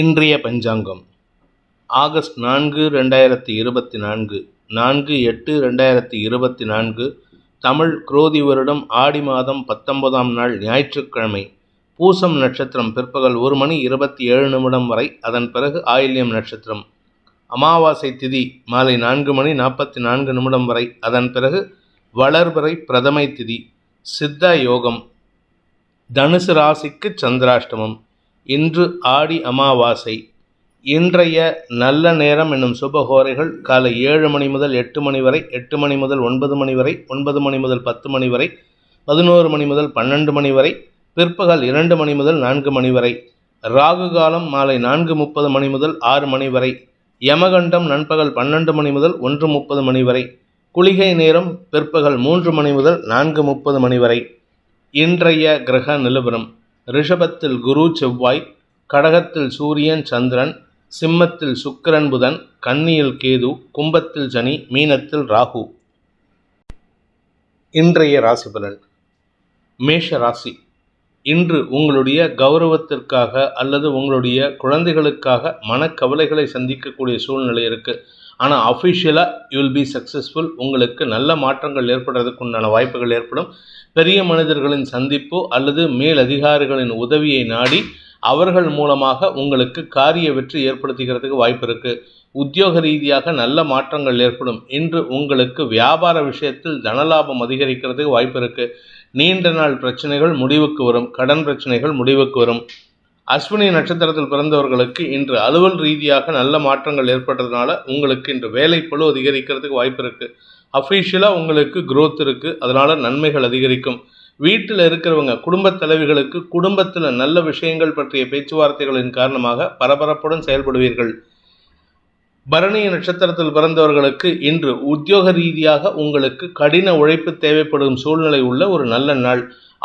இன்றைய பஞ்சாங்கம். ஆகஸ்ட் நான்கு ரெண்டாயிரத்தி இருபத்தி நான்கு. நான்கு எட்டு ரெண்டாயிரத்தி இருபத்தி நான்கு. தமிழ் குரோதி வருடம் ஆடி மாதம் பத்தொன்பதாம் நாள் ஞாயிற்றுக்கிழமை. பூசம் நட்சத்திரம் பிற்பகல் ஒரு மணி இருபத்தி ஏழு நிமிடம் வரை அதன் பிறகு ஆயில்யம் நட்சத்திரம். அமாவாசை திதி மாலை நான்கு மணி நாற்பத்தி நான்கு நிமிடம் வரை அதன் பிறகு வளர்வரை பிரதமை திதி. சித்த யோகம். தனுசு ராசிக்கு சந்திராஷ்டமம். இன்று ஆடி அமாவாசை. இன்றைய நல்ல நேரம் என்னும் சுபகோரைகள் காலை ஏழு மணி முதல் எட்டு மணி வரை எட்டு மணி முதல் ஒன்பது மணி வரை ஒன்பது மணி முதல் பத்து மணி வரை பதினோரு மணி முதல் பன்னெண்டு மணி வரை பிற்பகல் இரண்டு மணி முதல் நான்கு மணி வரை ராகு காலம் மாலை நான்கு முப்பது மணி முதல் ஆறு மணி வரை யமகண்டம் நண்பகல் பன்னெண்டு மணி முதல் ஒன்று முப்பது மணி வரை குளிகை நேரம் பிற்பகல் மூன்று மணி முதல் நான்கு முப்பது மணி வரை. இன்றைய கிரக நிலவரம். ரிஷபத்தில் குரு செவ்வாய் கடகத்தில் சூரியன் சந்திரன் சிம்மத்தில் சுக்கிரன் புதன் கன்னியில் கேது கும்பத்தில் சனி மீனத்தில் ராகு. இன்றைய ராசி பலன். மேஷ ராசி. இன்று உங்களுடைய கௌரவத்திற்காக அல்லது உங்களுடைய குழந்தைகளுக்காக மனக்கவலைகளை சந்திக்கக்கூடிய சூழ்நிலை இருக்குது ஆனால் அஃபிஷியலாக யூல் பி சக்ஸஸ்ஃபுல் உங்களுக்கு நல்ல மாற்றங்கள் ஏற்படுறதுக்கு உண்டான வாய்ப்புகள் ஏற்படும். பெரிய மனிதர்களின் சந்திப்பு அல்லது மேல் அதிகாரிகளின் உதவியை நாடி அவர்கள் மூலமாக உங்களுக்கு காரிய வெற்றி ஏற்படுத்திக்கிறதுக்கு வாய்ப்பு இருக்குது உத்தியோக ரீதியாக நல்ல மாற்றங்கள் ஏற்படும். இன்று உங்களுக்கு வியாபார விஷயத்தில் தனலாபம் அதிகரிக்கிறதுக்கு வாய்ப்பு இருக்குது நீண்ட நாள் பிரச்சனைகள் முடிவுக்கு வரும். கடன் பிரச்சனைகள் முடிவுக்கு வரும். அஸ்வினி நட்சத்திரத்தில் பிறந்தவர்களுக்கு இன்று அலுவல் ரீதியாக நல்ல மாற்றங்கள் ஏற்பட்டதுனால உங்களுக்கு இன்று வேலை பழு அதிகரிக்கிறதுக்கு வாய்ப்பு இருக்குது அஃபீஷியலாக உங்களுக்கு க்ரோத் இருக்குது அதனால் நன்மைகள் அதிகரிக்கும். வீட்டில் இருக்கிறவங்க குடும்பத் தலைவிகளுக்கு குடும்பத்தில் நல்ல விஷயங்கள் பற்றிய பேச்சுவார்த்தைகளின் காரணமாக பரபரப்புடன் செயல்படுவீர்கள். பரணி நட்சத்திரத்தில் பிறந்தவர்களுக்கு இன்று உத்தியோக ரீதியாக உங்களுக்கு கடின உழைப்பு தேவைப்படும் சூழ்நிலை உள்ள ஒரு நல்ல நாள்.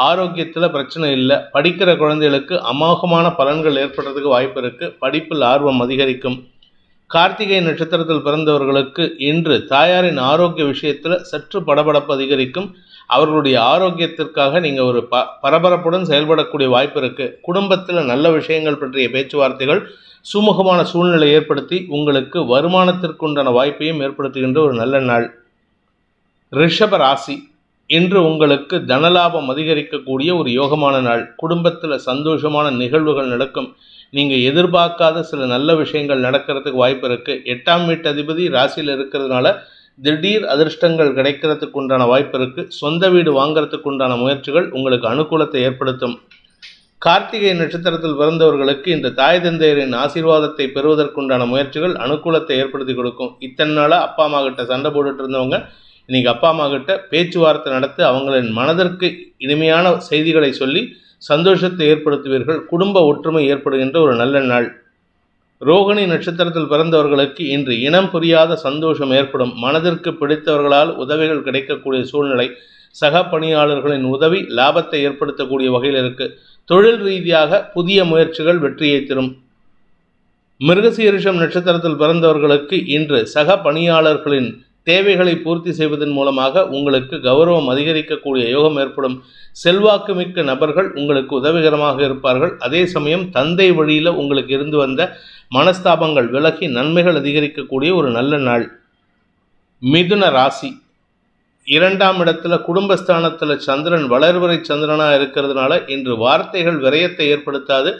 ஆரோக்கியத்தில் பிரச்சனை இல்லை. படிக்கிற குழந்தைகளுக்கு அமோகமான பலன்கள் ஏற்படுறதுக்கு வாய்ப்பு இருக்குது படிப்பில் ஆர்வம் அதிகரிக்கும். கார்த்திகை நட்சத்திரத்தில் பிறந்தவர்களுக்கு இன்று தாயாரின் ஆரோக்கிய விஷயத்தில் சற்று படபடப்பு அதிகரிக்கும். அவர்களுடைய ஆரோக்கியத்திற்காக நீங்கள் ஒரு ப பரபரப்புடன் செயல்படக்கூடிய வாய்ப்பு இருக்குது குடும்பத்தில் நல்ல விஷயங்கள் பற்றிய பேச்சுவார்த்தைகள் சுமூகமான சூழ்நிலை ஏற்படுத்தி உங்களுக்கு வருமானத்திற்குண்டான வாய்ப்பையும் ஏற்படுத்துகின்ற ஒரு நல்ல நாள். ரிஷப ராசி இன்று உங்களுக்கு தனலாபம் அதிகரிக்கக்கூடிய ஒரு யோகமான நாள். குடும்பத்தில் சந்தோஷமான நிகழ்வுகள் நடக்கும். நீங்கள் எதிர்பார்க்காத சில நல்ல விஷயங்கள் நடக்கிறதுக்கு வாய்ப்பு இருக்குது எட்டாம் வீட்டு அதிபதி ராசியில் இருக்கிறதுனால திடீர் அதிர்ஷ்டங்கள் கிடைக்கிறதுக்கு உண்டான வாய்ப்பு இருக்குது சொந்த வீடு வாங்கிறதுக்கு உண்டான முயற்சிகள் உங்களுக்கு அனுகூலத்தை ஏற்படுத்தும். கார்த்திகை நட்சத்திரத்தில் பிறந்தவர்களுக்கு இந்த தாய் தந்தையரின் ஆசீர்வாதத்தை பெறுவதற்குண்டான முயற்சிகள் அனுகூலத்தை ஏற்படுத்தி கொடுக்கும். இத்தனை நாளாக அப்பா அம்மா கிட்ட சண்டை போட்டுட்டு இருந்தவங்க இன்னைக்கு அப்பா அம்மா கிட்ட பேச்சுவார்த்தை நடத்தி அவங்களின் மனதிற்கு இனிமையான செய்திகளை சொல்லி சந்தோஷத்தை ஏற்படுத்துவீர்கள். குடும்ப ஒற்றுமை ஏற்படுகின்ற ஒரு நல்ல நாள். ரோகிணி நட்சத்திரத்தில் பிறந்தவர்களுக்கு இன்று இனம் புரியாத சந்தோஷம் ஏற்படும். மனதிற்கு பிடித்தவர்களால் உதவிகள் கிடைக்கக்கூடிய சூழ்நிலை சக பணியாளர்களின் உதவி லாபத்தை ஏற்படுத்தக்கூடிய வகையில் இருக்குது தொழில் ரீதியாக புதிய முயற்சிகள் வெற்றியை தரும். மிருகசீரிஷம் நட்சத்திரத்தில் பிறந்தவர்களுக்கு இன்று சக பணியாளர்களின் தேவைகளை பூர்த்தி செய்வதன் மூலமாக உங்களுக்கு கௌரவம் அதிகரிக்கக்கூடிய யோகம் ஏற்படும். செல்வாக்குமிக்க நபர்கள் உங்களுக்கு உதவிகரமாக இருப்பார்கள். அதே சமயம் தந்தை வழியில் உங்களுக்கு இருந்து வந்த மனஸ்தாபங்கள் விலகி நன்மைகள் அதிகரிக்கக்கூடிய ஒரு நல்ல நாள். மிதுன ராசி. இரண்டாம் இடத்துல குடும்பஸ்தானத்தில் சந்திரன் வளர்வரை சந்திரனாக இருக்கிறதுனால இன்று வார்த்தைகள் விரயத்தை ஏற்படுத்தாது.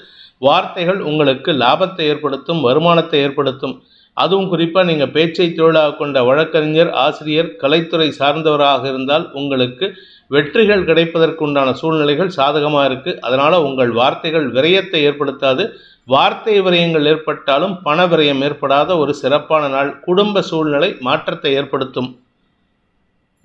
வார்த்தைகள் உங்களுக்கு லாபத்தை ஏற்படுத்தும் வருமானத்தை ஏற்படுத்தும். அதுவும் குறிப்பாக நீங்கள் பேச்சை தொழிலாக கொண்ட வழக்கறிஞர் ஆசிரியர் கலைத்துறை சார்ந்தவராக இருந்தால் உங்களுக்கு வெற்றிகள் கிடைப்பதற்குண்டான சூழ்நிலைகள் சாதகமாக இருக்குது அதனால் உங்கள் வார்த்தைகள் விரயத்தை ஏற்படுத்தாது. வார்த்தை விரயங்கள் ஏற்பட்டாலும் பண விரயம் ஏற்படாத ஒரு சிறப்பான நாள். குடும்ப சூழ்நிலை மாற்றத்தை ஏற்படுத்தும்.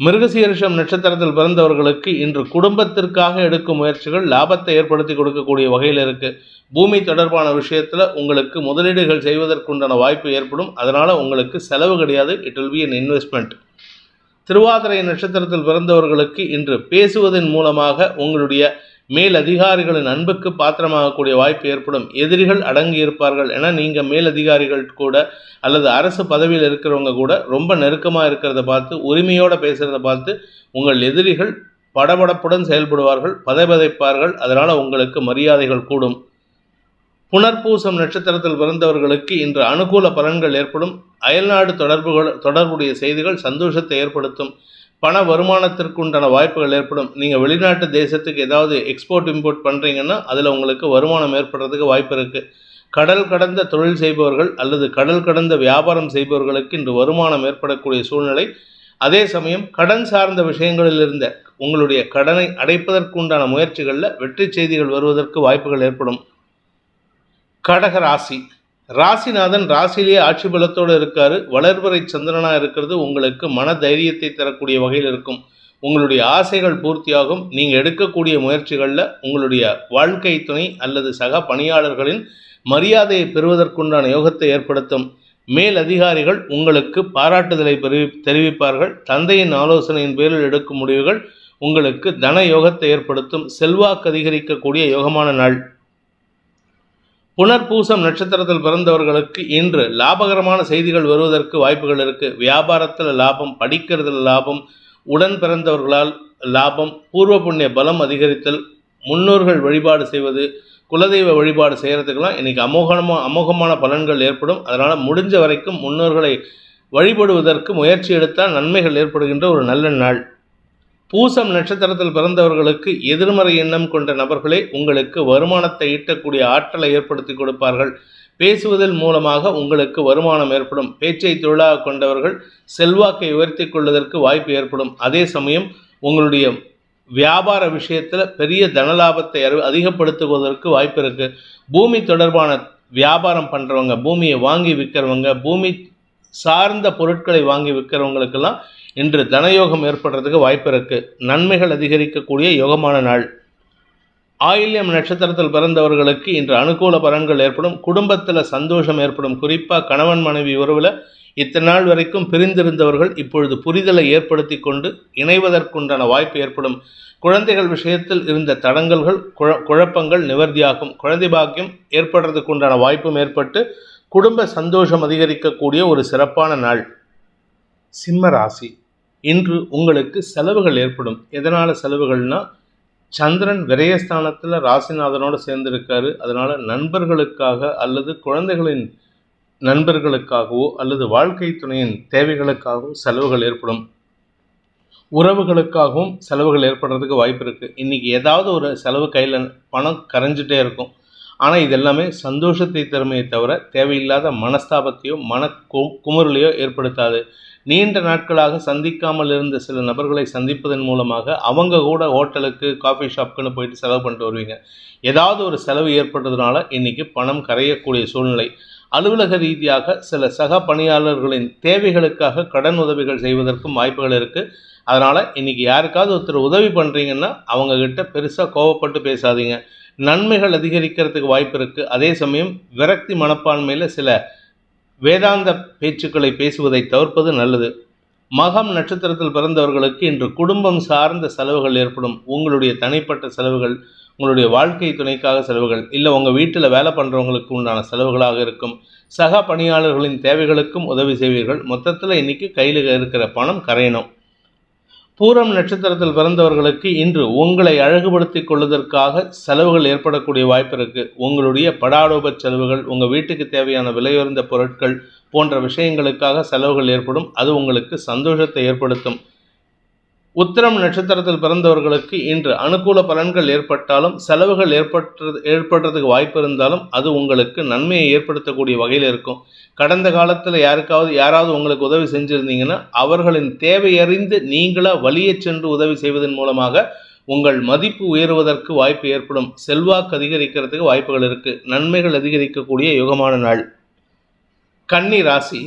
மிருகசீரிஷம் நட்சத்திரத்தில் பிறந்தவர்களுக்கு இன்று குடும்பத்திற்காக எடுக்கும் முயற்சிகள் லாபத்தை ஏற்படுத்தி கொடுக்கக்கூடிய வகையில் இருக்குது பூமி தொடர்பான விஷயத்தில் உங்களுக்கு முதலீடுகள் செய்வதற்குண்டான வாய்ப்பு ஏற்படும். அதனால் உங்களுக்கு செலவு கிடையாது. It will be an investment Thiruvathirai நட்சத்திரத்தில் பிறந்தவர்களுக்கு இன்று பேசுவதன் மூலமாக உங்களுடைய மேல் அதிகாரிகளின் அன்புக்கு பாத்திரமாகக்கூடிய வாய்ப்பு ஏற்படும். எதிரிகள் அடங்கி இருப்பார்கள் என நீங்கள் மேல் அதிகாரிகள் கூட அல்லது அரசு பதவியில் இருக்கிறவங்க கூட ரொம்ப நெருக்கமாக இருக்கிறத பார்த்து உரிமையோடு பேசுகிறத பார்த்து உங்கள் எதிரிகள் படபடப்புடன் செயல்படுவார்கள் பதைபதைப்பார்கள். அதனால் உங்களுக்கு மரியாதைகள் கூடும். புனர்பூசம் நட்சத்திரத்தில் பிறந்தவர்களுக்கு இன்று அனுகூல பலன்கள் ஏற்படும். அயல்நாடு தொடர்புகள் தொடர்புடைய செய்திகள் சந்தோஷத்தை ஏற்படுத்தும். பண வருமானத்திற்கு உண்டான வாய்ப்புகள் ஏற்படும். நீங்கள் வெளிநாட்டு தேசத்துக்கு ஏதாவது எக்ஸ்போர்ட் இம்போர்ட் பண்ணுறீங்கன்னா அதில் உங்களுக்கு வருமானம் ஏற்படுறதுக்கு வாய்ப்பு இருக்குது கடல் கடந்த தொழில் செய்பவர்கள் அல்லது கடல் கடந்த வியாபாரம் செய்பவர்களுக்கு இன்று வருமானம் ஏற்படக்கூடிய சூழ்நிலை. அதே சமயம் கடன் சார்ந்த விஷயங்களில் இருந்த உங்களுடைய கடனை அடைப்பதற்குண்டான முயற்சிகளில் வெற்றி செய்திகள் வருவதற்கு வாய்ப்புகள் ஏற்படும். கடக ராசி. ராசிநாதன் ராசியிலேயே ஆட்சி பலத்தோடு இருக்காரு. வளர்வரை சந்திரனா இருக்கிறது. உங்களுக்கு மன தைரியத்தை தரக்கூடிய வகையில் இருக்கும். உங்களுடைய ஆசைகள் பூர்த்தியாகும். நீங்கள் எடுக்கக்கூடிய முயற்சிகளில் உங்களுடைய வாழ்க்கை துணை அல்லது சக பணியாளர்களின் மரியாதையை பெறுவதற்குண்டான யோகத்தை ஏற்படுத்தும். மேல் அதிகாரிகள் உங்களுக்கு பாராட்டுதலை தெரிவிப்பார்கள். தந்தையின் ஆலோசனையின் பேரில் எடுக்கும் முடிவுகள் உங்களுக்கு தன யோகத்தை ஏற்படுத்தும். செல்வாக்கு அதிகரிக்கக்கூடிய யோகமான நாள். புனர்பூசம் நட்சத்திரத்தில் பிறந்தவர்களுக்கு இன்று லாபகரமான செய்திகள் வருவதற்கு வாய்ப்புகள் இருக்கு. வியாபாரத்தில் லாபம் படிக்கிறதுல லாபம் உடன் பிறந்தவர்களால் லாபம் பூர்வ புண்ணிய பலம் அதிகரித்தல் முன்னோர்கள் வழிபாடு செய்வது குலதெய்வ வழிபாடு செய்கிறதுக்கெல்லாம் இன்றைக்கி அமோகமாக அமோகமான பலன்கள் ஏற்படும். அதனால் முடிஞ்ச வரைக்கும் முன்னோர்களை வழிபடுவதற்கு முயற்சி எடுத்தால் நன்மைகள் ஏற்படுகின்ற ஒரு நல்ல நாள். பூசம் நட்சத்திரத்தில் பிறந்தவர்களுக்கு எதிர்மறை எண்ணம் கொண்ட நபர்களே உங்களுக்கு வருமானத்தை ஈட்டக்கூடிய ஆற்றலை ஏற்படுத்தி கொடுப்பார்கள். பேசுவதன் மூலமாக உங்களுக்கு வருமானம் ஏற்படும். பேச்சை தொழிலாக கொண்டவர்கள் செல்வாக்கை உயர்த்தி கொள்வதற்கு வாய்ப்பு ஏற்படும். அதே சமயம் உங்களுடைய வியாபார விஷயத்தில் பெரிய தனலாபத்தை அறி அதிகப்படுத்துவதற்கு வாய்ப்பு இருக்குது பூமி தொடர்பான வியாபாரம் பண்ணுறவங்க பூமியை வாங்கி விற்கிறவங்க பூமி சார்ந்த பொருட்களை வாங்கி விற்கிறவங்களுக்கெல்லாம் இன்று தனயோகம் ஏற்படுறதுக்கு வாய்ப்பு இருக்குது நன்மைகள் அதிகரிக்கக்கூடிய யோகமான நாள். ஆயில்யம் நட்சத்திரத்தில் பிறந்தவர்களுக்கு இன்று அனுகூல பலன்கள் ஏற்படும். குடும்பத்தில் சந்தோஷம் ஏற்படும். குறிப்பாக கணவன் மனைவி உறவில் இத்தனை நாள் வரைக்கும் பிரிந்திருந்தவர்கள் இப்பொழுது புரிதலை ஏற்படுத்தி கொண்டு இணைவதற்குண்டான வாய்ப்பு ஏற்படும். குழந்தைகள் விஷயத்தில் இருந்த தடங்கல்கள் குழ குழப்பங்கள் நிவர்த்தியாகும். குழந்தை பாக்கியம் ஏற்படுறதுக்குண்டான வாய்ப்பும் ஏற்பட்டு குடும்ப சந்தோஷம் அதிகரிக்கக்கூடிய ஒரு சிறப்பான நாள். சிம்ம ராசி. இன்று உங்களுக்கு செலவுகள் ஏற்படும். எதனால் செலவுகள்னா சந்திரன் விரயஸ்தானத்தில் ராசிநாதனோடு சேர்ந்திருக்காரு. அதனால் நண்பர்களுக்காக அல்லது குழந்தைகளின் நண்பர்களுக்காகவோ அல்லது வாழ்க்கை துணையின் தேவைகளுக்காகவோ செலவுகள் ஏற்படும். உறவுகளுக்காகவும் செலவுகள் ஏற்படுறதுக்கு வாய்ப்பு இருக்குது இன்றைக்கி ஏதாவது ஒரு செலவு கையில் பணம் கரைஞ்சிட்டே இருக்கும். ஆனால் இது எல்லாமே சந்தோஷத்தை திறமையை தவிர தேவையில்லாத மனஸ்தாபத்தையோ மன கு குமுறலையோ ஏற்படுத்தாது. நீண்ட நாட்களாக சந்திக்காமல் இருந்த சில நபர்களை சந்திப்பதன் மூலமாக அவங்க கூட ஹோட்டலுக்கு காஃபி ஷாப்புக்குன்னு போயிட்டு செலவு பண்ணிட்டு வருவீங்க. ஏதாவது ஒரு செலவு ஏற்பட்டதுனால இன்றைக்கி பணம் கரையக்கூடிய சூழ்நிலை. அலுவலக ரீதியாக சில சக பணியாளர்களின் தேவைகளுக்காக கடன் உதவிகள் செய்வதற்கும் வாய்ப்புகள் இருக்குது அதனால் இன்றைக்கி யாருக்காவது ஒருத்தர் உதவி பண்ணுறீங்கன்னா அவங்கக்கிட்ட பெருசாக கோவப்பட்டு பேசாதீங்க. நன்மைகள் அதிகரிக்கிறதுக்கு வாய்ப்பு இருக்குது அதே சமயம் விரக்தி மனப்பான்மையில் சில வேதாந்த பேச்சுக்களை பேசுவதை தவிர்ப்பது நல்லது. மகம் நட்சத்திரத்தில் பிறந்தவர்களுக்கு இன்று குடும்பம் சார்ந்த செலவுகள் ஏற்படும். உங்களுடைய தனிப்பட்ட செலவுகள் உங்களுடைய வாழ்க்கை துணைக்காக செலவுகள் இல்லை உங்கள் வீட்டில் வேலை பண்ணுறவங்களுக்கு உண்டான செலவுகளாக இருக்கும். சக பணியாளர்களின் தேவைகளுக்கும் உதவி செய்வீர்கள். மொத்தத்தில் இன்றைக்கி கையில் இருக்கிற பணம் கரையணும். பூரம் நட்சத்திரத்தில் பிறந்தவர்களுக்கு இன்று உங்களை அழகுபடுத்திக் கொள்வதற்காக செலவுகள் ஏற்படக்கூடிய வாய்ப்பு இருக்குது உங்களுடைய படாடோப செலவுகள் உங்கள் வீட்டுக்கு தேவையான விலையுயர்ந்த பொருட்கள் போன்ற விஷயங்களுக்காக செலவுகள் ஏற்படும். அது உங்களுக்கு சந்தோஷத்தை ஏற்படுத்தும். உத்திரம் நட்சத்திரத்தில் பிறந்தவர்களுக்கு இன்று அனுகூல பலன்கள் ஏற்பட்டாலும் செலவுகள் ஏற்பட்டு ஏற்படுறதுக்கு வாய்ப்பு இருந்தாலும் அது உங்களுக்கு நன்மையை ஏற்படுத்தக்கூடிய வகையில் இருக்கும். கடந்த காலத்தில் யாருக்காவது யாராவது உங்களுக்கு உதவி செஞ்சுருந்தீங்கன்னா அவர்களின் தேவையறிந்து நீங்களாக வழியே சென்று உதவி செய்வதன் மூலமாக உங்கள் மதிப்பு உயருவதற்கு வாய்ப்பு ஏற்படும். செல்வாக்கு அதிகரிக்கிறதுக்கு வாய்ப்புகள் இருக்குது நன்மைகள் அதிகரிக்கக்கூடிய யுகமான நாள். கன்னி ராசி.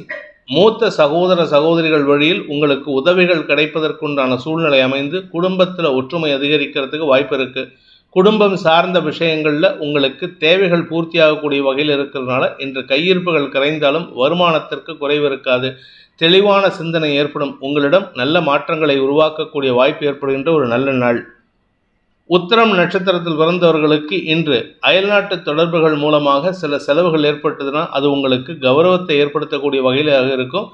மூத்த சகோதர சகோதரிகள் வழியில் உங்களுக்கு உதவிகள் கிடைப்பதற்குண்டான சூழ்நிலை அமைந்து குடும்பத்தில் ஒற்றுமை அதிகரிக்கிறதுக்கு வாய்ப்பு இருக்குது குடும்பம் சார்ந்த விஷயங்களில் உங்களுக்கு தேவைகள் பூர்த்தியாகக்கூடிய வகையில் இருக்கிறதுனால இன்று கையிருப்புகள் கரைந்தாலும் வருமானத்திற்கு குறைவு இருக்காது. தெளிவான சிந்தனை ஏற்படும். உங்களிடம் நல்ல மாற்றங்களை உருவாக்கக்கூடிய வாய்ப்பு ஏற்படுகின்ற ஒரு நல்ல நாள். உத்திரம் நட்சத்திரத்தில் பிறந்தவர்களுக்கு இன்று அயல்நாட்டு தொடர்புகள் மூலமாக சில செலவுகள் ஏற்பட்டதுன்னா அது உங்களுக்கு கௌரவத்தை ஏற்படுத்தக்கூடிய வகையிலாக இருக்கும்.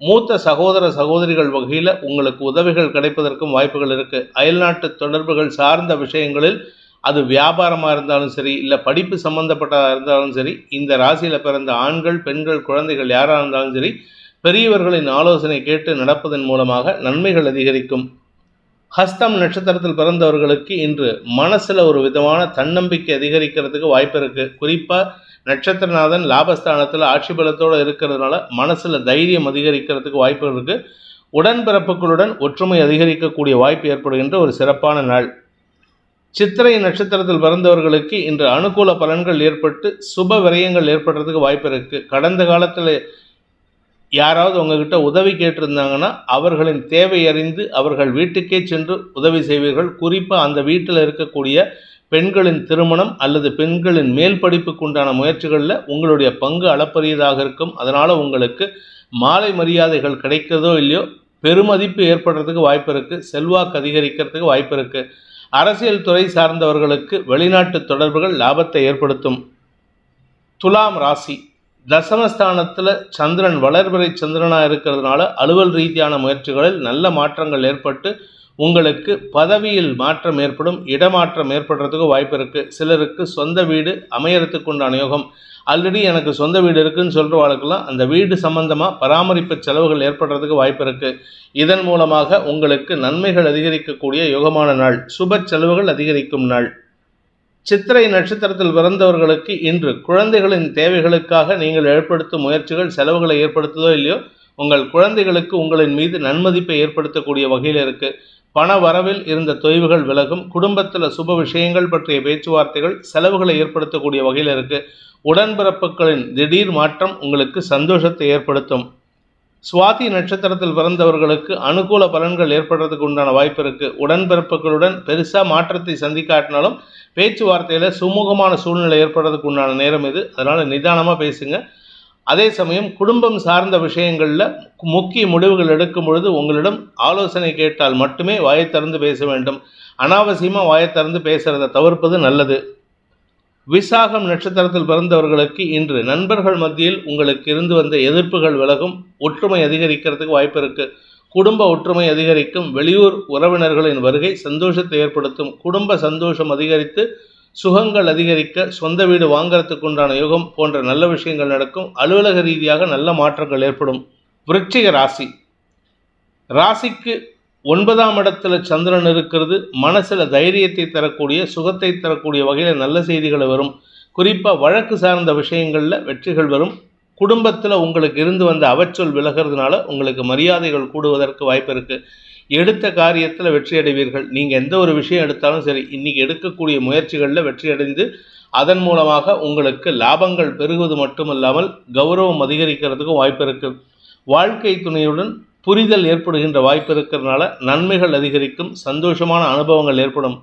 மூத்த சகோதர சகோதரிகள் வகையில் உங்களுக்கு உதவிகள் கிடைப்பதற்கும் வாய்ப்புகள் இருக்குது அயல்நாட்டு தொடர்புகள் சார்ந்த விஷயங்களில் அது வியாபாரமாக இருந்தாலும் சரி இல்லை படிப்பு சம்பந்தப்பட்டதாக இருந்தாலும் சரி இந்த ராசியில் பிறந்த ஆண்கள் பெண்கள் குழந்தைகள் யாராக இருந்தாலும் சரி பெரியவர்களின் ஆலோசனை கேட்டு நடப்பதன் மூலமாக நன்மைகள் அதிகரிக்கும். ஹஸ்தம் நட்சத்திரத்தில் பிறந்தவர்களுக்கு இன்று மனசில் ஒரு விதமான தன்னம்பிக்கை அதிகரிக்கிறதுக்கு வாய்ப்பு இருக்குது குறிப்பாக நட்சத்திரநாதன் லாபஸ்தானத்தில் ஆட்சி பலத்தோடு இருக்கிறதுனால மனசில் தைரியம் அதிகரிக்கிறதுக்கு வாய்ப்பு இருக்குது உடன்பிறப்புகளுடன் ஒற்றுமை அதிகரிக்கக்கூடிய வாய்ப்பு ஏற்படுகின்ற ஒரு சிறப்பான நாள். சித்திரை நட்சத்திரத்தில் பிறந்தவர்களுக்கு இன்று அனுகூல பலன்கள் ஏற்பட்டு சுப விரயங்கள் ஏற்படுறதுக்கு வாய்ப்பு இருக்குது கடந்த காலத்தில் யாராவது உங்ககிட்ட உதவி கேட்டிருந்தாங்கன்னா அவர்களின் தேவை அறிந்து அவர்கள் வீட்டுக்கே சென்று உதவி செய்வீர்கள். குறிப்பாக அந்த வீட்டில் இருக்கக்கூடிய பெண்களின் திருமணம் அல்லது பெண்களின் மேல் படிப்புக்கு உண்டான முயற்சிகளில் உங்களுடைய பங்கு அளப்பரியதாக இருக்கும். அதனால் உங்களுக்கு மாலை மரியாதைகள் கிடைக்கிறதோ இல்லையோ பெருமதிப்பு ஏற்படுறதுக்கு வாய்ப்பு இருக்குது செல்வாக்கு அதிகரிக்கிறதுக்கு வாய்ப்பு இருக்குது அரசியல் துறை சார்ந்தவர்களுக்கு வெளிநாட்டு தொடர்புகள் லாபத்தை ஏற்படுத்தும். துலாம் ராசி. தசமஸ்தானத்தில் சந்திரன் வளர்பிறை சந்திரனாக இருக்கிறதுனால அலுவல் ரீதியான முயற்சிகளில் நல்ல மாற்றங்கள் ஏற்பட்டு உங்களுக்கு பதவியில் மாற்றம் ஏற்படும் இடமாற்றம் ஏற்படுறதுக்கு வாய்ப்பு இருக்குது சிலருக்கு சொந்த வீடு அமையறதுக்கு உண்டான யோகம். ஆல்ரெடி எனக்கு சொந்த வீடு இருக்குன்னு சொல்கிறவாளுக்கெல்லாம் அந்த வீடு சம்பந்தமாக பராமரிப்பு செலவுகள் ஏற்படுறதுக்கு வாய்ப்பு இருக்குது இதன் மூலமாக உங்களுக்கு நன்மைகள் அதிகரிக்கக்கூடிய யோகமான நாள் சுப செலவுகள் அதிகரிக்கும் நாள். சித்திரை நட்சத்திரத்தில் பிறந்தவர்களுக்கு இன்று குழந்தைகளின் தேவைகளுக்காக நீங்கள் ஏற்படுத்தும் முயற்சிகள் செலவுகளை ஏற்படுத்துதோ இல்லையோ உங்கள் குழந்தைகளுக்கு உங்களின் மீது நன்மதிப்பை ஏற்படுத்தக்கூடிய வகையில் இருக்கு. பண வரவில் இருந்த தொய்வுகள் விலகும். குடும்பத்தில் சுப விஷயங்கள் பற்றிய பேச்சுவார்த்தைகள் செலவுகளை ஏற்படுத்தக்கூடிய வகையில் இருக்கு. உடன்பிறப்புகளின் திடீர் மாற்றம் உங்களுக்கு சந்தோஷத்தை ஏற்படுத்தும். சுவாதி நட்சத்திரத்தில் பிறந்தவர்களுக்கு அனுகூல பலன்கள் ஏற்படுறதுக்கு உண்டான வாய்ப்பு இருக்குது உடன்பிறப்புகளுடன் பெருசாக மாற்றத்தை சந்திக்காட்டினாலும் பேச்சுவார்த்தையில் சுமூகமான சூழ்நிலை ஏற்படுறதுக்கு உண்டான நேரம் இது. அதனால் நிதானமாக பேசுங்க. அதே சமயம் குடும்பம் சார்ந்த விஷயங்களில் முக்கிய முடிவுகள் எடுக்கும் பொழுது உங்களிடம் ஆலோசனை கேட்டால் மட்டுமே வாயை திறந்து பேச வேண்டும். அனாவசியமாக வாயை திறந்து பேசுகிறத தவிர்ப்பது நல்லது. விசாகம் நட்சத்திரத்தில் பிறந்தவர்களுக்கு இன்று நண்பர்கள் மத்தியில் உங்களுக்கு இருந்து வந்த எதிர்ப்புகள் விலகும் ஒற்றுமை அதிகரிக்கிறதுக்கு வாய்ப்பு இருக்குது குடும்ப ஒற்றுமை அதிகரிக்கும் வெளியூர் உறவினர்களின் வருகை சந்தோஷத்தை ஏற்படுத்தும் குடும்ப சந்தோஷம் அதிகரித்து சுகங்கள் அதிகரிக்க சொந்த வீடு வாங்கறதுக்கு உண்டான யோகம் போன்ற நல்ல விஷயங்கள் நடக்கும். அலுவலக ரீதியாக நல்ல மாற்றங்கள் ஏற்படும். விருச்சிக ராசி. ராசிக்கு ஒன்பதாம் இடத்துல சந்திரன் இருக்கிறது. மனசில் தைரியத்தை தரக்கூடிய சுகத்தை தரக்கூடிய வகையில் நல்ல செய்திகள் வரும். குறிப்பாக வழக்கு சார்ந்த விஷயங்களில் வெற்றிகள் வரும். குடும்பத்தில் உங்களுக்கு இருந்து வந்த அவச்சொல் விலகிறதுனால உங்களுக்கு மரியாதைகள் கூடுவதற்கு வாய்ப்பு இருக்குது எடுத்த காரியத்தில் வெற்றி அடைவீர்கள். நீங்கள் எந்த ஒரு விஷயம் எடுத்தாலும் சரி இன்றைக்கி எடுக்கக்கூடிய முயற்சிகளில் வெற்றி அடைந்து அதன் மூலமாக உங்களுக்கு லாபங்கள் பெருகுவது மட்டுமல்லாமல் கௌரவம் அதிகரிக்கிறதுக்கும் வாய்ப்பு இருக்குது வாழ்க்கை துணையுடன் புரிதல் ஏற்படுகின்ற வாய்ப்பு இருக்கிறதுனால நன்மைகள் அதிகரிக்கும் சந்தோஷமான அனுபவங்கள் ஏற்படும்.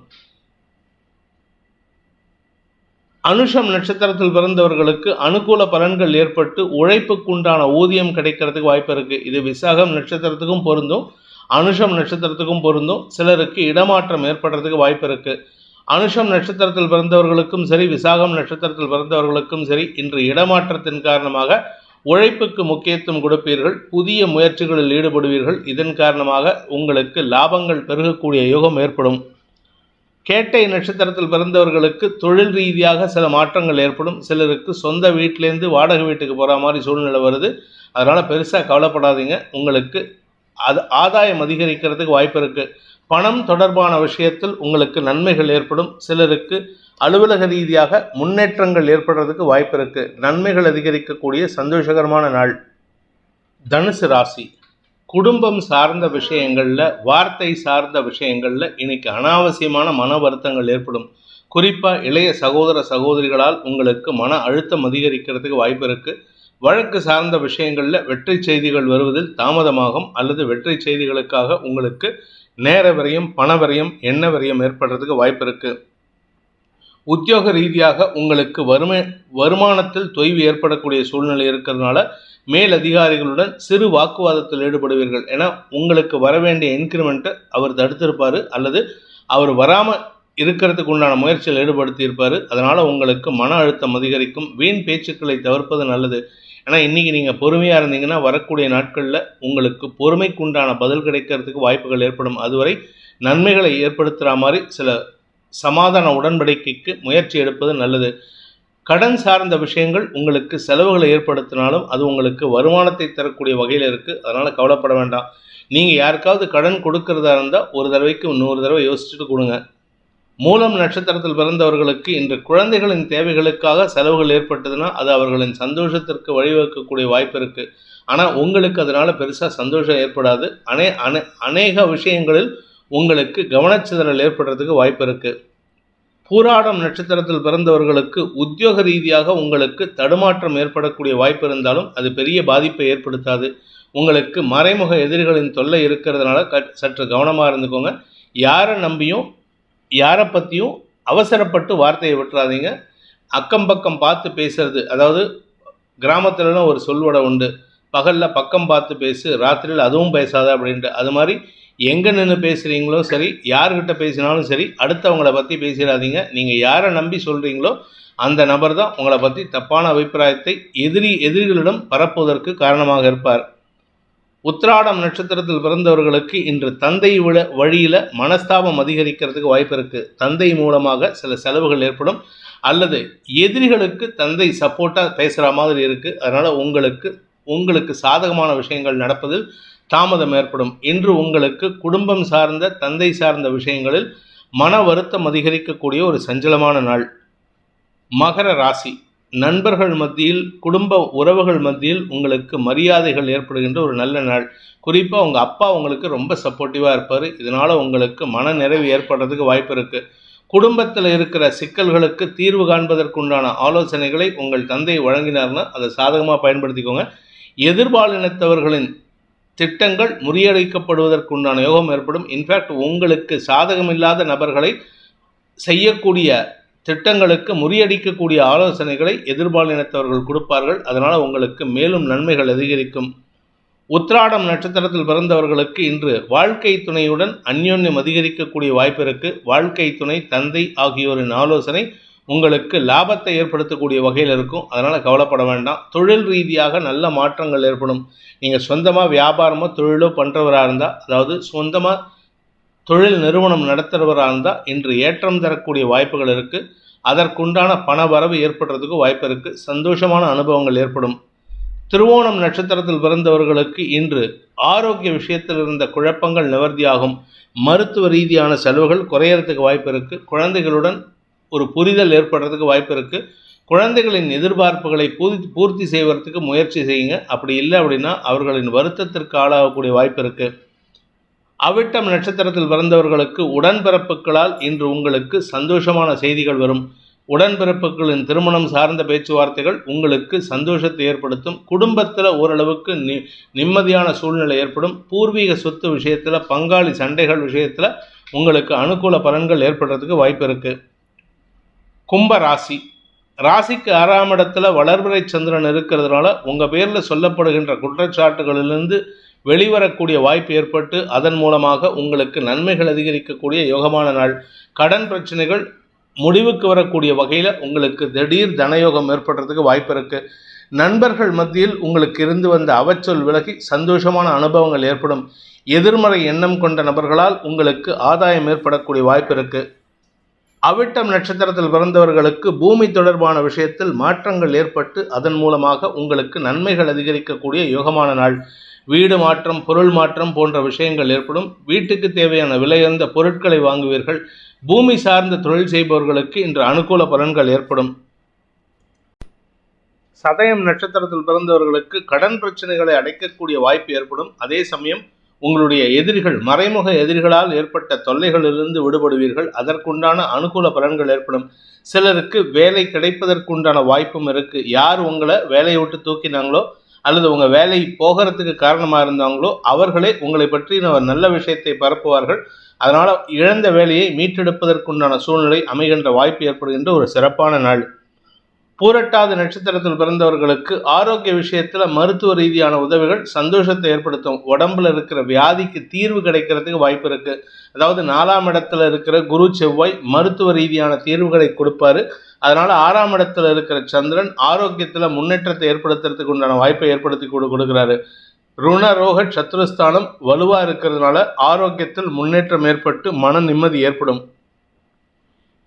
அனுஷம் நட்சத்திரத்தில் பிறந்தவர்களுக்கு அனுகூல பலன்கள் ஏற்பட்டு உழைப்புக்குண்டான ஊதியம் கிடைக்கிறதுக்கு வாய்ப்பு இருக்குது இது விசாகம் நட்சத்திரத்துக்கும் பொருந்தும் அனுஷம் நட்சத்திரத்துக்கும் பொருந்தும். சிலருக்கு இடமாற்றம் ஏற்படுறதுக்கு வாய்ப்பு இருக்குது அனுஷம் நட்சத்திரத்தில் பிறந்தவர்களுக்கும் சரி விசாகம் நட்சத்திரத்தில் பிறந்தவர்களுக்கும் சரி இன்று இடமாற்றத்தின் காரணமாக உழைப்புக்கு முக்கியத்துவம் கொடுப்பீர்கள் புதிய முயற்சிகளில் ஈடுபடுவீர்கள். இதன் காரணமாக உங்களுக்கு லாபங்கள் பெருகக்கூடிய யோகம் ஏற்படும். கேட்டை நட்சத்திரத்தில் பிறந்தவர்களுக்கு தொழில் ரீதியாக சில மாற்றங்கள் ஏற்படும். சிலருக்கு சொந்த வீட்டிலேருந்து வாடகை வீட்டுக்கு போகிற மாதிரி சூழ்நிலை வருது. அதனால் பெருசாக கவலைப்படாதீங்க. உங்களுக்கு அது ஆதாயம் அதிகரிக்கிறதுக்கு வாய்ப்பு இருக்குது பணம் தொடர்பான விஷயத்தில் உங்களுக்கு நன்மைகள் ஏற்படும். சிலருக்கு அலுவலக ரீதியாக முன்னேற்றங்கள் ஏற்படுறதுக்கு வாய்ப்பு இருக்குது நன்மைகள் அதிகரிக்கக்கூடிய சந்தோஷகரமான நாள். தனுசு ராசி. குடும்பம் சார்ந்த விஷயங்களில் வார்த்தை சார்ந்த விஷயங்களில் இன்னைக்கு அனாவசியமான மன வருத்தங்கள் ஏற்படும். குறிப்பாக இளைய சகோதர சகோதரிகளால் உங்களுக்கு மன அழுத்தம் அதிகரிக்கிறதுக்கு வாய்ப்பு இருக்குது வழக்கு சார்ந்த விஷயங்களில் வெற்றி செய்திகள் வருவதில் தாமதமாகும் அல்லது வெற்றி செய்திகளுக்காக உங்களுக்கு நேர விரயம் பண விரயம் எண்ண விரயம் ஏற்படுறதுக்கு வாய்ப்பு இருக்குது உத்தியோக ரீதியாக உங்களுக்கு வறுமை வருமானத்தில் தொய்வு ஏற்படக்கூடிய சூழ்நிலை இருக்கிறதுனால மேல் அதிகாரிகளுடன் சிறு வாக்குவாதத்தில் ஈடுபடுவீர்கள். ஏன்னா உங்களுக்கு வர வேண்டிய இன்க்ரிமெண்ட்டை அவர் தடுத்திருப்பார் அல்லது அவர் வராமல் இருக்கிறதுக்கு உண்டான முயற்சியில் ஈடுபடுத்தியிருப்பார். அதனால் உங்களுக்கு மன அழுத்தம் அதிகரிக்கும். வீண் பேச்சுக்களை தவிர்ப்பது நல்லது. ஏன்னா இன்றைக்கி நீங்கள் பொறுமையாக இருந்தீங்கன்னா வரக்கூடிய நாட்களில் உங்களுக்கு பொறுமைக்குண்டான பதில் கிடைக்கிறதுக்கு வாய்ப்புகள் ஏற்படும். அதுவரை நன்மைகளை ஏற்படுத்துகிற மாதிரி சில சமாதான உடன்படிக்கைக்கு முயற்சி எடுப்பது நல்லது. கடன் சார்ந்த விஷயங்கள் உங்களுக்கு செலவுகளை ஏற்படுத்தினாலும் அது உங்களுக்கு வருமானத்தை தரக்கூடிய வகையில் இருக்குது அதனால் கவலைப்பட வேண்டாம். நீங்கள் யாருக்காவது கடன் கொடுக்கறதா இருந்தால் ஒரு தடவைக்கு நூறு தடவை யோசிச்சுட்டு கொடுங்க. மூலம் நட்சத்திரத்தில் பிறந்தவர்களுக்கு இன்று குழந்தைகளின் தேவைகளுக்காக செலவுகள் ஏற்பட்டதுன்னா அது அவர்களின் சந்தோஷத்திற்கு வழிவகுக்கக்கூடிய வாய்ப்பு இருக்குது ஆனால் உங்களுக்கு அதனால் பெருசாக சந்தோஷம் ஏற்படாது. அனே அனே அநேக விஷயங்களில் உங்களுக்கு கவனச்சிதறல் ஏற்படுறதுக்கு வாய்ப்பு இருக்குது பூராடம் நட்சத்திரத்தில் பிறந்தவர்களுக்கு உத்தியோக ரீதியாக உங்களுக்கு தடுமாற்றம் ஏற்படக்கூடிய வாய்ப்பு இருந்தாலும் அது பெரிய பாதிப்பை ஏற்படுத்தாது. உங்களுக்கு மறைமுக எதிரிகளின் தொல்லை இருக்கிறதுனால க சற்று கவனமாக இருந்துக்கோங்க. யாரை நம்பியும் யாரை பற்றியும் அவசரப்பட்டு வார்த்தையை விட்டுறாதீங்க. அக்கம் பக்கம் பார்த்து பேசுறது அதாவது கிராமத்துலலாம் ஒரு சொல்வடை உண்டு. பகலில் பக்கம் பார்த்து பேசு ராத்திரியில் அதுவும் பேசாத அப்படின்ட்டு. அது மாதிரி எங்கே நின்று பேசுகிறீங்களோ சரி யார்கிட்ட பேசினாலும் சரி அடுத்தவங்கள பற்றி பேசிடாதீங்க. நீங்கள் யாரை நம்பி சொல்கிறீங்களோ அந்த நபர் தான் உங்களை பற்றி தப்பான அபிப்பிராயத்தை எதிரி எதிரிகளிடம் பரப்புவதற்கு காரணமாக இருப்பார். உத்திராடம் நட்சத்திரத்தில் பிறந்தவர்களுக்கு இன்று தந்தை விட வழியில் மனஸ்தாபம் அதிகரிக்கிறதுக்கு வாய்ப்பு இருக்குது தந்தை மூலமாக சில செலவுகள் ஏற்படும். அல்லது எதிரிகளுக்கு தந்தை சப்போர்ட்டாக பேசுகிற மாதிரி இருக்குது அதனால் உங்களுக்கு உங்களுக்கு சாதகமான விஷயங்கள் நடப்பதில் தாமதம் ஏற்படும். இன்று உங்களுக்கு குடும்பம் சார்ந்த தந்தை சார்ந்த விஷயங்களில் மன வருத்தம் அதிகரிக்கக்கூடிய ஒரு சஞ்சலமான நாள். மகர ராசி. நண்பர்கள் மத்தியில் குடும்ப உறவுகள் மத்தியில் உங்களுக்கு மரியாதைகள் ஏற்படுகின்ற ஒரு நல்ல நாள். குறிப்பாக உங்கள் அப்பா உங்களுக்கு ரொம்ப சப்போர்ட்டிவாக இருப்பார். இதனால் உங்களுக்கு மன நிறைவு ஏற்படுறதுக்கு வாய்ப்பு இருக்குது குடும்பத்தில் இருக்கிற சிக்கல்களுக்கு தீர்வு காண்பதற்குண்டான ஆலோசனைகளை உங்கள் தந்தை வழங்கினார்னா அதை சாதகமாக பயன்படுத்திக்கோங்க. எதிர்பாலினத்தவர்களின் திட்டங்கள் முறியடிக்கப்படுவதற்குண்டான யோகம் ஏற்படும். இன்ஃபேக்ட் உங்களுக்கு சாதகமில்லாத நபர்களை செய்யக்கூடிய திட்டங்களுக்கு முறியடிக்கக்கூடிய ஆலோசனைகளை எதிர்பாலினத்தவர்கள் கொடுப்பார்கள். அதனால் உங்களுக்கு மேலும் நன்மைகள் அதிகரிக்கும். உத்ராடம் நட்சத்திரத்தில் பிறந்தவர்களுக்கு இன்று வாழ்க்கை துணையுடன் அந்யோன்யம் அதிகரிக்கக்கூடிய வாய்ப்பு இருக்கு. வாழ்க்கை துணை தந்தை ஆகியோரின் ஆலோசனை உங்களுக்கு லாபத்தை ஏற்படுத்தக்கூடிய வகையில் இருக்கும். அதனால் கவலைப்பட வேண்டாம். தொழில் ரீதியாக நல்ல மாற்றங்கள் ஏற்படும். நீங்கள் சொந்தமாக வியாபாரமோ தொழிலோ பண்ணுறவராக இருந்தால் அதாவது சொந்தமாக தொழில் நிறுவனம் நடத்துகிறவராக இருந்தால் இன்று ஏற்றம் தரக்கூடிய வாய்ப்புகள் இருக்குது அதற்குண்டான பண வரவு ஏற்படுறதுக்கு வாய்ப்பு இருக்குது சந்தோஷமான அனுபவங்கள் ஏற்படும். திருவோணம் நட்சத்திரத்தில் பிறந்தவர்களுக்கு இன்று ஆரோக்கிய விஷயத்தில் இருந்த குழப்பங்கள் நிவர்த்தியாகும். மருத்துவ ரீதியான செலவுகள் குறையறதுக்கு வாய்ப்பு இருக்குது குழந்தைகளுடன் ஒரு புரிதல் ஏற்படுறதுக்கு வாய்ப்பு இருக்குது குழந்தைகளின் எதிர்பார்ப்புகளை பூர்த்தி பூர்த்தி செய்வதற்கு முயற்சி செய்யுங்க. அப்படி இல்லை அப்படின்னா அவர்களின் வருத்தத்திற்கு ஆளாகக்கூடிய வாய்ப்பு இருக்குது அவிட்டம் நட்சத்திரத்தில் பிறந்தவர்களுக்கு உடன்பிறப்புகளால் இன்று உங்களுக்கு சந்தோஷமான செய்திகள் வரும். உடன்பிறப்புகளின் திருமணம் சார்ந்த பேச்சுவார்த்தைகள் உங்களுக்கு சந்தோஷத்தை ஏற்படுத்தும். குடும்பத்தில் ஓரளவுக்கு நி நிம்மதியான சூழ்நிலை ஏற்படும். பூர்வீக சொத்து விஷயத்தில் பங்காளி சண்டைகள் விஷயத்தில் உங்களுக்கு அனுகூல பலன்கள் ஏற்படுறதுக்கு வாய்ப்பு இருக்குது கும்ப ராசி. ராசிக்கு ஆறாம் இடத்துல வளர்பிறை சந்திரன் இருக்கிறதுனால உங்கள் பேரில் சொல்லப்படுகின்ற குற்றச்சாட்டுகளிலிருந்து வெளிவரக்கூடிய வாய்ப்பு ஏற்பட்டு அதன் மூலமாக உங்களுக்கு நன்மைகள் அதிகரிக்கக்கூடிய யோகமான நாள். கடன் பிரச்சனைகள் முடிவுக்கு வரக்கூடிய வகையில் உங்களுக்கு திடீர் தனயோகம் ஏற்படுறதுக்கு வாய்ப்பு இருக்குது நண்பர்கள் மத்தியில் உங்களுக்கு இருந்து வந்த அவச்சொல் விலகி சந்தோஷமான அனுபவங்கள் ஏற்படும். எதிர்மறை எண்ணம் கொண்ட நபர்களால் உங்களுக்கு ஆதாயம் ஏற்படக்கூடிய வாய்ப்பு இருக்குது அவிட்டம் நட்சத்திரத்தில் பிறந்தவர்களுக்கு பூமி தொடர்பான விஷயத்தில் மாற்றங்கள் ஏற்பட்டு அதன் மூலமாக உங்களுக்கு நன்மைகள் அதிகரிக்கக்கூடிய யோகமான நாள். வீடு மாற்றம் பொருள் மாற்றம் போன்ற விஷயங்கள் ஏற்படும். வீட்டுக்கு தேவையான விலையுயர்ந்த பொருட்களை வாங்குவீர்கள். பூமி சார்ந்த தொழில் செய்பவர்களுக்கு இன்று அனுகூல பலன்கள் ஏற்படும். சதயம் நட்சத்திரத்தில் பிறந்தவர்களுக்கு கடன் பிரச்சனைகளை அடைக்கக்கூடிய வாய்ப்பு ஏற்படும். அதே சமயம் உங்களுடைய எதிரிகள் மறைமுக எதிரிகளால் ஏற்பட்ட தொல்லைகளிலிருந்து விடுபடுவீர்கள். அதற்குண்டான அனுகூல பலன்கள் ஏற்படும். சிலருக்கு வேலை கிடைப்பதற்குண்டான வாய்ப்பும் இருக்கு. யார் உங்களை வேலையை விட்டு தூக்கினாங்களோ அல்லது உங்கள் வேலை போகிறதுக்கு காரணமாக இருந்தாங்களோ அவர்களே உங்களை பற்றி ஒரு நல்ல விஷயத்தை பரப்புவார்கள். அதனால் இழந்த வேலையை மீட்டெடுப்பதற்குண்டான சூழ்நிலை அமைகின்ற வாய்ப்பு ஏற்படுகின்ற ஒரு சிறப்பான நாள். பூரட்டாத நட்சத்திரத்தில் பிறந்தவர்களுக்கு ஆரோக்கிய விஷயத்தில் மருத்துவ ரீதியான உதவிகள் சந்தோஷத்தை ஏற்படுத்தும். உடம்புல இருக்கிற வியாதிக்கு தீர்வு கிடைக்கிறதுக்கு வாய்ப்பு இருக்கு. அதாவது நாலாம் இடத்துல இருக்கிற குரு செவ்வாய் மருத்துவ ரீதியான தீர்வுகளை கொடுப்பாரு. அதனால ஆறாம் இடத்துல இருக்கிற சந்திரன் ஆரோக்கியத்தில் முன்னேற்றத்தை ஏற்படுத்துறதுக்கு உண்டான வாய்ப்பை ஏற்படுத்தி கொடு கொடுக்குறாரு. ருண ரோக சத்துருஸ்தானம் வலுவாக இருக்கிறதுனால ஆரோக்கியத்தில் முன்னேற்றம் ஏற்பட்டு மன நிம்மதி ஏற்படும்.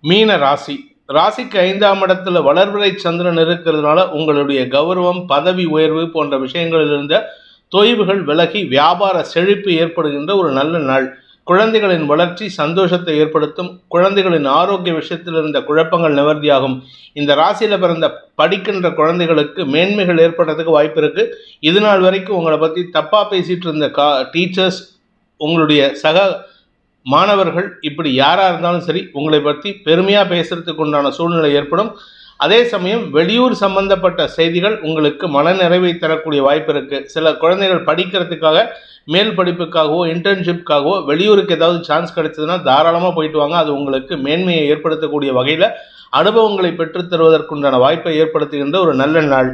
மீன ராசி. ராசிக்கு ஐந்தாம் இடத்துல வளர்பிறை சந்திரன் இருக்கிறதுனால உங்களுடைய கௌரவம் பதவி உயர்வு போன்ற விஷயங்களில் இருந்த தொய்வுகள் விலகி வியாபார செழிப்பு ஏற்படுகின்ற ஒரு நல்ல நாள். குழந்தைகளின் வளர்ச்சி சந்தோஷத்தை ஏற்படுத்தும். குழந்தைகளின் ஆரோக்கிய விஷயத்தில் இருந்த குழப்பங்கள் நிவர்த்தியாகும். இந்த ராசியில் பிறந்த படிக்கின்ற குழந்தைகளுக்கு மேன்மைகள் ஏற்படுறதுக்கு வாய்ப்பு இருக்கு. இது நாள் வரைக்கும் உங்களை பற்றி தப்பாக பேசிட்டு இருந்த கா டீச்சர்ஸ் உங்களுடைய சக மாணவர்கள் இப்படி யாராக இருந்தாலும் சரி உங்களை பற்றி பெருமையாக பேசுகிறதுக்கு உண்டான சூழ்நிலை ஏற்படும். அதே சமயம் வெளியூர் சம்பந்தப்பட்ட செய்திகள் உங்களுக்கு மனநிறைவை தரக்கூடிய வாய்ப்பு இருக்குது சில குழந்தைகள் படிக்கிறதுக்காக மேல் படிப்புக்காகவோ இன்டர்ன்ஷிப்காகவோ வெளியூருக்கு ஏதாவது சான்ஸ் கிடைச்சதுன்னா தாராளமாக போயிட்டு வாங்க. அது உங்களுக்கு மேன்மையை ஏற்படுத்தக்கூடிய வகையில் அனுபவங்களை பெற்றுத்தருவதற்குண்டான வாய்ப்பை ஏற்படுத்துகின்ற ஒரு நல்ல நாள்.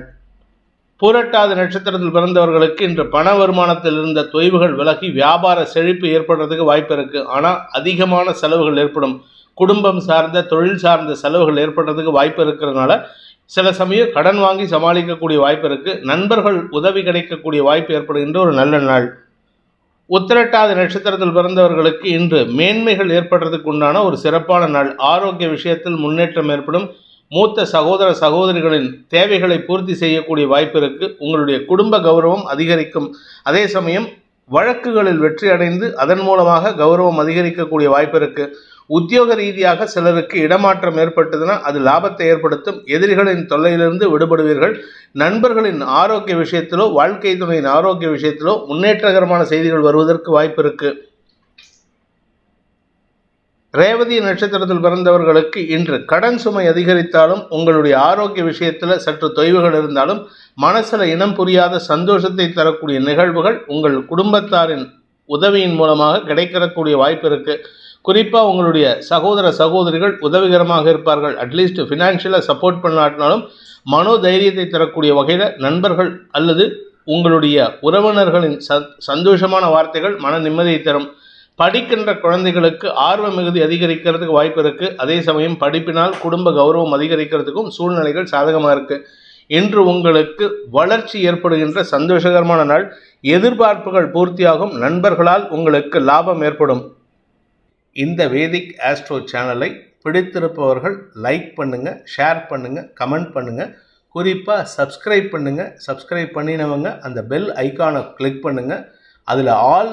பூரட்டாத நட்சத்திரத்தில் பிறந்தவர்களுக்கு இன்று பண வருமானத்தில் இருந்த தொய்வுகள் விலகி வியாபார செழிப்பு ஏற்படுறதுக்கு வாய்ப்பு இருக்கு. ஆனால் அதிகமான செலவுகள் ஏற்படும். குடும்பம் சார்ந்த தொழில் சார்ந்த செலவுகள் ஏற்படுறதுக்கு வாய்ப்பு இருக்கிறதுனால சில சமயம் கடன் வாங்கி சமாளிக்கக்கூடிய வாய்ப்பு இருக்கு. நண்பர்கள் உதவி கிடைக்கக்கூடிய வாய்ப்பு ஏற்படுகின்ற ஒரு நல்ல நாள். உத்திரட்டாத நட்சத்திரத்தில் பிறந்தவர்களுக்கு இன்று மேன்மைகள் ஏற்படுறதுக்கு உண்டான ஒரு சிறப்பான நாள். ஆரோக்கிய விஷயத்தில் முன்னேற்றம் ஏற்படும். மூத்த சகோதர சகோதரிகளின் தேவைகளை பூர்த்தி செய்யக்கூடிய வாய்ப்பு இருக்கு உங்களுடைய குடும்ப கௌரவம் அதிகரிக்கும். அதே சமயம் வழக்குகளில் வெற்றி அடைந்து அதன் மூலமாக கௌரவம் அதிகரிக்கக்கூடிய வாய்ப்பு இருக்கு உத்தியோக ரீதியாக சிலருக்கு இடமாற்றம் ஏற்பட்டதுன்னா அது லாபத்தை ஏற்படுத்தும். எதிரிகளின் தொல்லையிலிருந்து விடுபடுவீர்கள். நண்பர்களின் ஆரோக்கிய விஷயத்திலோ வாழ்க்கை துணையின் ஆரோக்கிய விஷயத்திலோ முன்னேற்றகரமான செய்திகள் வருவதற்கு வாய்ப்பு இருக்குது ரேவதி நட்சத்திரத்தில் பிறந்தவர்களுக்கு இன்று கடன் சுமை அதிகரித்தாலும் உங்களுடைய ஆரோக்கிய விஷயத்தில் சற்று தொய்வுகள் இருந்தாலும் மனசில் இனம் புரியாத சந்தோஷத்தை தரக்கூடிய நிகழ்வுகள் உங்கள் குடும்பத்தாரின் உதவியின் மூலமாக கிடைக்கிறக்கூடிய வாய்ப்பு இருக்குது குறிப்பாக உங்களுடைய சகோதர சகோதரிகள் உதவிகரமாக இருப்பார்கள். அட்லீஸ்ட் ஃபினான்ஷியலாக சப்போர்ட் பண்ணாட்டினாலும் மனோ தைரியத்தை தரக்கூடிய வகையில் நண்பர்கள் அல்லது உங்களுடைய உறவினர்களின் ச சந்தோஷமான வார்த்தைகள் மன நிம்மதியை தரும். படிக்கின்ற குழந்தைகளுக்கு ஆர்வ மிகுதி அதிகரிக்கிறதுக்கு வாய்ப்பு இருக்கு. அதே சமயம் படிப்பினால் குடும்ப கௌரவம் அதிகரிக்கிறதுக்கும் சூழ்நிலைகள் சாதகமாக இருக்கு. இன்று உங்களுக்கு வளர்ச்சி ஏற்படுகின்ற சந்தோஷகரமான நாள். எதிர்பார்ப்புகள் பூர்த்தியாகும். நண்பர்களால் உங்களுக்கு லாபம் ஏற்படும். இந்த வேதிக் ஆஸ்ட்ரோ சேனலை பிடித்திருப்பவர்கள் லைக் பண்ணுங்க ஷேர் பண்ணுங்க கமெண்ட் பண்ணுங்க. குறிப்பாக சப்ஸ்கிரைப் பண்ணுங்க. சப்ஸ்கிரைப் பண்ணினவங்க அந்த பெல் ஐக்கானை கிளிக் பண்ணுங்க. அதில் ஆல்